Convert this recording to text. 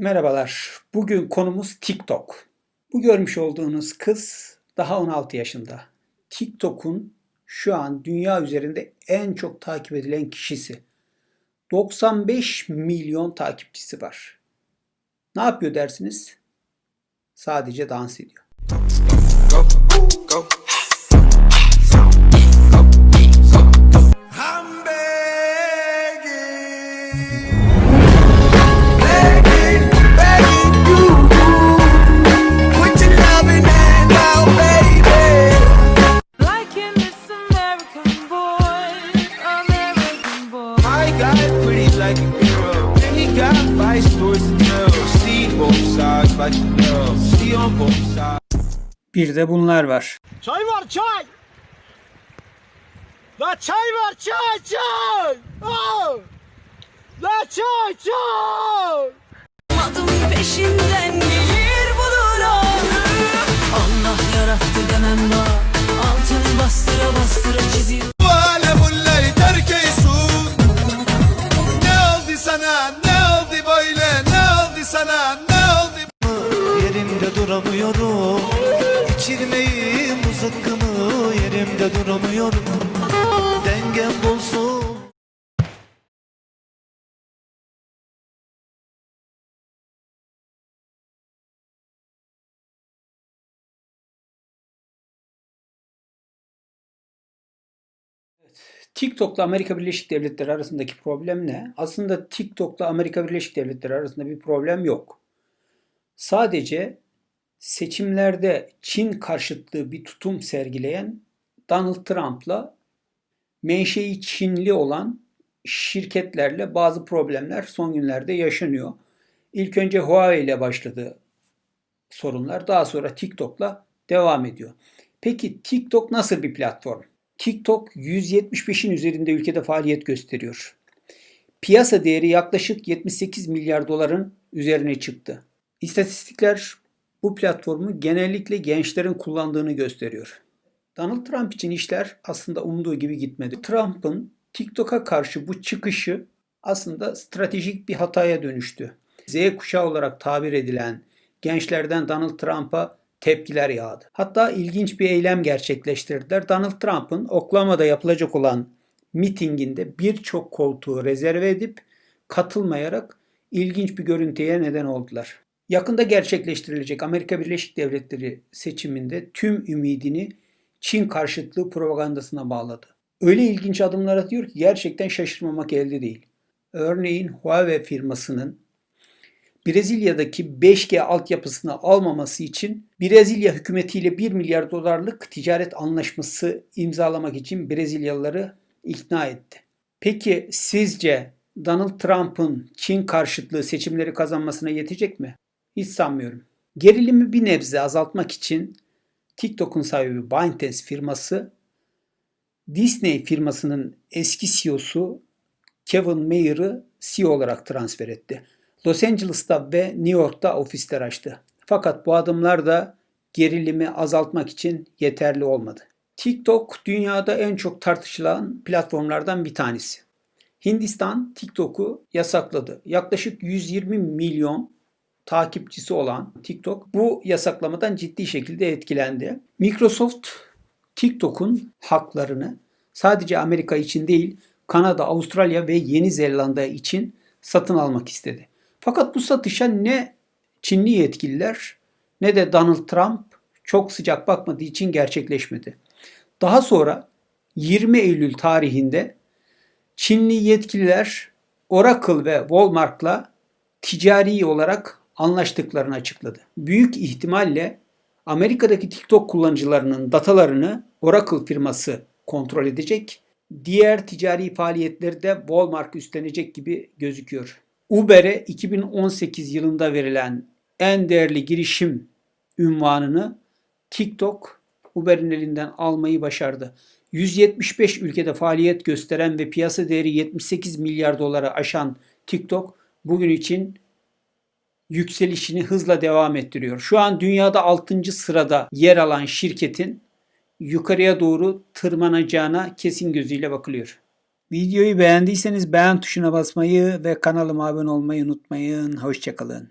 Merhabalar. Bugün konumuz TikTok. Bu görmüş olduğunuz kız daha 16 yaşında. TikTok'un şu an dünya üzerinde en çok takip edilen kişisi. 95 milyon takipçisi var. Ne yapıyor dersiniz? Sadece dans ediyor. I'm like a girl. He got vice towards the girl. See both sides, but you know, see on both sides. Bir de bunlar var. Çay var çay. La çay var çay çay. Aa! La çay çay. Adım peşinden gelir bulur onu. Allah yarattı demem var. Duramıyorum İçirmeyim bu zıkkımı Yerimde duramıyorum Dengem bulsun TikTok'la Amerika Birleşik Devletleri arasındaki problem ne? Aslında TikTok'la Amerika Birleşik Devletleri arasında bir problem yok. Sadece seçimlerde Çin karşıtlığı bir tutum sergileyen Donald Trump'la menşei Çinli olan şirketlerle bazı problemler son günlerde yaşanıyor. İlk önce Huawei ile başladı sorunlar. Daha sonra TikTok'la devam ediyor. Peki TikTok nasıl bir platform? TikTok 175'in üzerinde ülkede faaliyet gösteriyor. Piyasa değeri yaklaşık 78 milyar doların üzerine çıktı. İstatistikler bu platformu genellikle gençlerin kullandığını gösteriyor. Donald Trump için işler aslında umduğu gibi gitmedi. Trump'ın TikTok'a karşı bu çıkışı aslında stratejik bir hataya dönüştü. Z kuşağı olarak tabir edilen gençlerden Donald Trump'a tepkiler yağdı. Hatta ilginç bir eylem gerçekleştirdiler. Donald Trump'ın Oklahoma'da yapılacak olan mitinginde birçok koltuğu rezerve edip katılmayarak ilginç bir görüntüye neden oldular. Yakında gerçekleştirilecek Amerika Birleşik Devletleri seçiminde tüm ümidini Çin karşıtlığı propagandasına bağladı. Öyle ilginç adımlar atıyor ki gerçekten şaşırmamak elde değil. Örneğin Huawei firmasının Brezilya'daki 5G altyapısını almaması için Brezilya hükümetiyle 1 milyar dolarlık ticaret anlaşması imzalamak için Brezilyalıları ikna etti. Peki sizce Donald Trump'ın Çin karşıtlığı seçimleri kazanmasına yetecek mi? Hiç sanmıyorum. Gerilimi bir nebze azaltmak için TikTok'un sahibi ByteDance firması Disney firmasının eski CEO'su Kevin Mayer'ı CEO olarak transfer etti. Los Angeles'ta ve New York'ta ofisler açtı. Fakat bu adımlar da gerilimi azaltmak için yeterli olmadı. TikTok dünyada en çok tartışılan platformlardan bir tanesi. Hindistan TikTok'u yasakladı. Yaklaşık 120 milyon takipçisi olan TikTok bu yasaklamadan ciddi şekilde etkilendi. Microsoft TikTok'un haklarını sadece Amerika için değil, Kanada, Avustralya ve Yeni Zelanda için satın almak istedi. Fakat bu satışa ne Çinli yetkililer ne de Donald Trump çok sıcak bakmadığı için gerçekleşmedi. Daha sonra 20 Eylül tarihinde Çinli yetkililer Oracle ve Walmart'la ticari olarak anlaştıklarını açıkladı. Büyük ihtimalle Amerika'daki TikTok kullanıcılarının datalarını Oracle firması kontrol edecek. Diğer ticari faaliyetleri de Walmart üstlenecek gibi gözüküyor. Uber'e 2018 yılında verilen en değerli girişim ünvanını TikTok Uber'in elinden almayı başardı. 175 ülkede faaliyet gösteren ve piyasa değeri 78 milyar dolara aşan TikTok bugün için yükselişini hızla devam ettiriyor. Şu an dünyada 6. sırada yer alan şirketin yukarıya doğru tırmanacağına kesin gözüyle bakılıyor. Videoyu beğendiyseniz beğen tuşuna basmayı ve kanalıma abone olmayı unutmayın. Hoşçakalın.